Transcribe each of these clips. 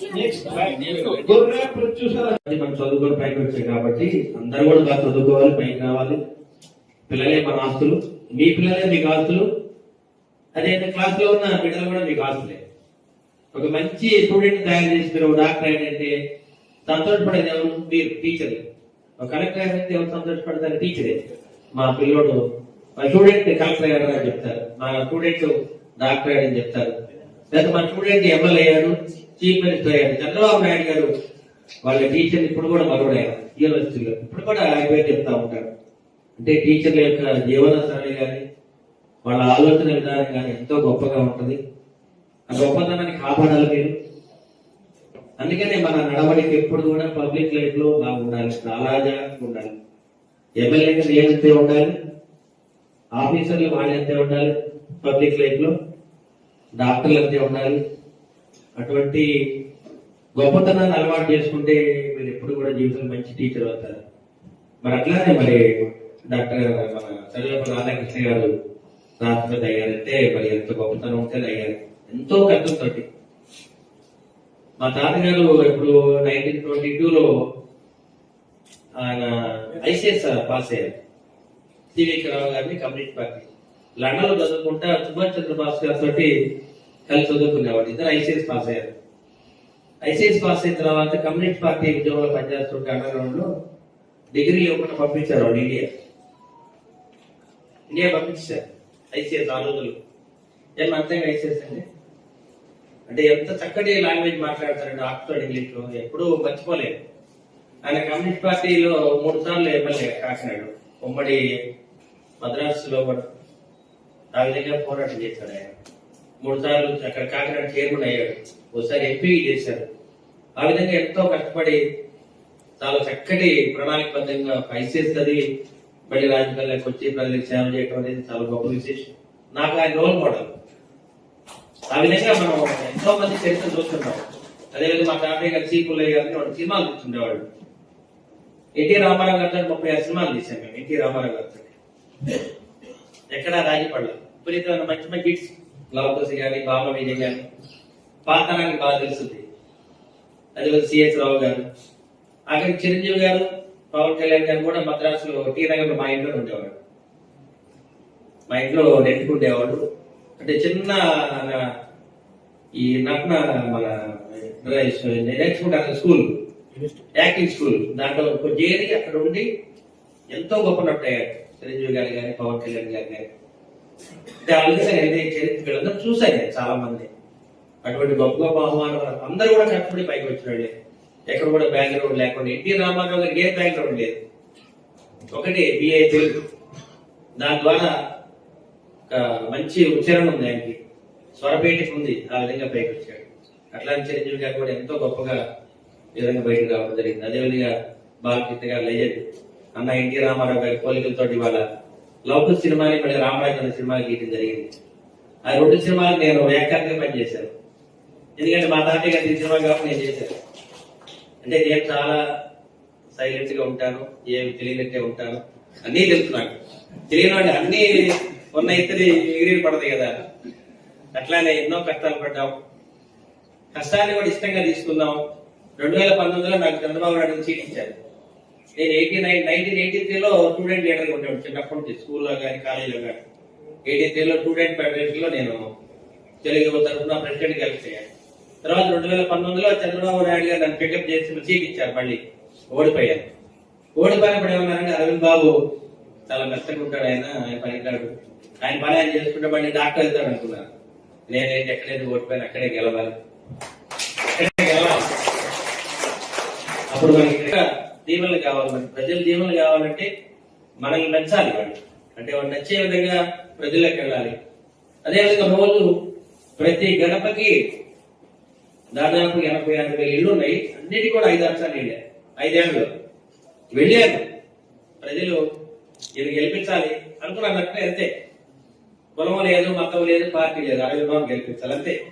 మనం చదువుకొని పైకి వచ్చాయి కాబట్టి అందరూ కూడా బాగా చదువుకోవాలి పైకి రావాలి. పిల్లలే మన ఆస్తులు. మీ పిల్లలే మీకు ఆస్తులు. అదే క్లాస్లో ఉన్న బిడ్డలు కూడా మీకు ఆస్తులే. ఒక మంచి స్టూడెంట్ తయారు చేసి మీరు డాక్టర్ అయినంటే సంతోషపడేది ఎవరు? మీరు టీచర్ ఒక కలెక్టర్ అయినంటే ఎవరు సంతోషపడతారు? టీచరే మా పిల్లోడు మా స్టూడెంట్ కలెక్టర్ అయ్యారు అని చెప్తారు. మా స్టూడెంట్ డాక్టర్ అయ్యారని చెప్తారు. లేదా మా స్టూడెంట్ ఎమ్మెల్యే అయ్యారు చీఫ్ మినిస్టర్ అయ్యారు చంద్రబాబు నాయుడు గారు వాళ్ళ టీచర్ ఇప్పుడు కూడా మగవాడయ్యారు యూనివర్సిటీలో. ఇప్పుడు కూడా ఆయన చెప్తా ఉంటారు. అంటే టీచర్ల యొక్క జీవన శైలి కానీ వాళ్ళ ఆలోచన విధానం కానీ ఎంతో గొప్పగా ఉంటుంది. ఆ గొప్పతనాన్ని కాపాడాలి మీరు. అందుకనే మన నడవడికి ఎప్పుడు కూడా పబ్లిక్ లైఫ్లో బాగుండాలి. చాలా జాగ్రత్తగా ఉండాలి. ఎమ్మెల్యే నేనంతే ఉండాలి ఆఫీసర్లు వాళ్ళంతే ఉండాలి పబ్లిక్ లైఫ్లో డాక్టర్లు అంతే ఉండాలి అటువంటి గొప్పతనాన్ని అలవాటు చేసుకుంటే మీరు ఎప్పుడు కూడా జీవితంలో మంచి టీచర్ అవుతారు. మరి అట్లానే మరి డాక్టర్ మన చదివేపల్లి రాధాకృష్ణ గారు రాష్ట్రపతి అయ్యారంటే మరి ఎంత గొప్పతనం ఉంటే అయ్యారు ఎంతో కష్టంతో మా తాతగారు ఇప్పుడు నైన్టీన్ ట్వంటీ టూలో ఆయన ఐసీఎస్ పాస్ అయ్యారు. సివికి రావు గారిని కమ్యూనిస్ట్ పార్టీ. లండన్లో చదువుకుంటా సుభాష్ చంద్రబాస్ గారితో కలిసి చదువుకునేవాడు ఇద్దరు ఐసీఎస్ పాస్ అయ్యారు. ఐసీఎస్ పాస్ అయిన తర్వాత కమ్యూనిస్ట్ పార్టీ ఉద్యోగంలో పనిచేస్తుంటే అండర్గ్రౌండ్లో డిగ్రీ ఇవ్వకుండా పంపించారు వాడు ఇండియా. ఇండియా పంపించారు ఐసీఎస్ ఆ రోజులు ఏం అర్థం ఐసీఎస్ అండి అంటే ఎంత చక్కటి లాంగ్వేజ్ మాట్లాడతారండి ఆక్స్ఫర్డ్ ఇంగ్లీష్లో ఎప్పుడూ మర్చిపోలేదు ఆయన కమ్యూనిస్ట్ పార్టీలో మూడు సార్లు ఎమ్మెల్యే కాకినాడు ఉమ్మడి మద్రాసులో కూడా. ఆ విధంగా పోరాటం చేశాడు ఆయన. మూడు సార్లు అక్కడ కాకినాడ చైర్మన్ అయ్యాడు. ఒకసారి ఎంపీ చేశారు. ఆ విధంగా ఎంతో కష్టపడి చాలా చక్కటి ప్రణాళికబద్ధంగా ఐసీఎస్ చదివి మళ్ళీ రాజకీయాలకు వచ్చి ప్రజలకు సేవ చేయడం అనేది చాలా గొప్ప విశేషం. నాకు ఆయన రోల్ మోడల్ ఆ విధంగా మనం ఎంతో మంది చరిత్ర చూస్తున్నాం. అదేవిధంగా మా తాతయ్య గారు చీపుల్లయ్య గారిని వాడు సినిమాలు తీస్తుండేవాడు ఎన్టీ రామారావు గారితో ముప్పై ఆరు సినిమాలు తీసాం మేము ఎన్టీ రామారావు గారితో ఎక్కడ రాజీపడలేదు. విపరీతమైన మంచి మంచి హిట్స్ లవకోసి కానీ బామ విజయ్ కానీ పాతనానికి బాగా తెలుస్తుంది. అది సిహెచ్ రావు గారు. అక్కడ చిరంజీవి గారు పవన్ కళ్యాణ్ గారు కూడా మద్రాసులో టీ నగర్లో మా ఇంట్లో ఉండేవాడు మా ఇంట్లో నెట్టుకుండేవాడు అంటే చిన్న ఈ నటన మన నేర్చుకుంటారు స్కూల్. Acting school. దాంట్లో చేరి అక్కడ ఉండి ఎంతో గొప్ప నట చిరంజీవి గారు కానీ పవన్ కళ్యాణ్ గారు కానీ అంటే ఆ నేను చరిత్ర వీళ్ళందరూ చూశాను నేను చాలా మంది అటువంటి గొప్ప గొప్ప అవమానం అందరూ కూడా కష్టపడి పైకి వచ్చినాడు ఎక్కడ కూడా బ్యాక్గ్రౌండ్ లేకుండా ఎన్టీ రామారావు గారికి ఏ బ్యాక్గ్రౌండ్ లేదు. ఒకటి బిఏ తెలుగు దాని ద్వారా ఒక మంచి ఉచ్చారణ ఉంది ఆయనకి. స్వరపేటికి ఉంది. ఆ విధంగా పైకి వచ్చాడు. అట్లాంటి చిరంజీవి గారు కూడా ఎంతో గొప్పగా ఈ విధంగా బయటకు రావడం జరిగింది. అదేవిధంగా బాలకృష్ణ గారు లెజెండ్ అన్న ఎన్టీ రామారావు గారి పోలికలతోటి వాళ్ళ లౌకిక సినిమాని మళ్ళీ రామరాజు అనే సినిమా గీయడం జరిగింది. ఆ రెండు సినిమాలు నేను ఏకాంతంగా పనిచేశాను. ఎందుకంటే మా తాతయ్య గారి సినిమా కాబట్టి నేను చేశాను. అంటే నేను చాలా సైలెంట్గా ఉంటాను ఏమి తెలియనట్టే ఉంటాను. అన్నీ తెలుసు నాకు. తెలియని అన్ని ఉన్న ఇద్దరి ఎగిరి పడదు కదా. అట్లానే ఎన్నో కష్టాలు పడ్డాం. కష్టాన్ని కూడా ఇష్టంగా తీసుకుందాం రెండు వేల పంతొమ్మిదిలో నాకు చంద్రబాబు నాయుడు చీటించారు ఇచ్చారు. నేను ఎయిటీ నైన్ నైన్టీన్ ఎయిటీ త్రీలో స్టూడెంట్ లీడర్గా ఉండేవాడు చిన్నప్పటి నుంచి స్కూల్లో కానీ కాలేజీలో కానీ ఎయిటీ త్రీలో స్టూడెంట్ ఫెడరేషన్లో నేను తెలుగు తరఫున ప్రెసిడెంట్ కలిసాను తర్వాత రెండు వేల పంతొమ్మిదిలో చంద్రబాబు నాయుడు గారు నన్ను పికప్ చేసి సీట్ ఇచ్చారు మళ్ళీ. ఓడిపోయాను ఓడిపోయినప్పుడు ఏమన్నారంటే అరవింద్ బాబు చాలా కష్టంగా ఆయన ఆయన పనికాడు ఆయన పని ఆయన చేసుకుంటే మళ్ళీ డాక్టర్ అవుతాడు అనుకున్నాను నేనేంటి ఎక్కడైతే ఓడిపోయాను అక్కడే గెలవాలి. అక్కడే గెలవాలి. అప్పుడు మనకి దీవెనలు కావాలి మనకి ప్రజల దీవెనలు కావాలంటే మనల్ని నచ్చాలి వాళ్ళు. అంటే వాళ్ళు నచ్చే విధంగా ప్రజలకు వెళ్ళాలి. అదేవిధంగా రోజు ప్రతి గడపకి దాదాపు ఎనభై ఆరు వేల ఇళ్ళు ఉన్నాయి. అన్నిటి కూడా ఐదు అంశాలు వెళ్ళారు. ఐదేళ్ళు వెళ్ళారు. ప్రజలు ఇది గెలిపించాలి అనుకున్నట్టే అంతే. కులం లేదు మతం లేదు పార్టీ లేదు. అరవై బాబు గెలిపించాలి అంతే.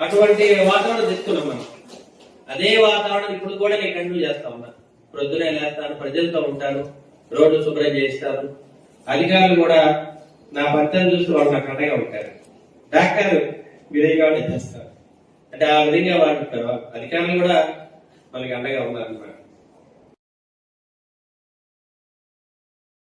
అటువంటి వాతావరణం తెచ్చుకున్నాం మనం. అదే వాతావరణం ఇప్పుడు కూడా నేను కంటిన్యూ చేస్తా ఉన్నాను ప్రొద్దునే లేస్తారు ప్రజలతో ఉంటారు. రోడ్డు శుభ్రం చేస్తారు. అధికారులు కూడా నా భర్తను చూసి వాళ్ళు నాకు అండగా ఉంటారు. డాక్టర్ విధంగా చేస్తారు. అంటే ఆ విధంగా వాటి అధికారులు కూడా మనకి అండగా ఉన్నారన్నమాట.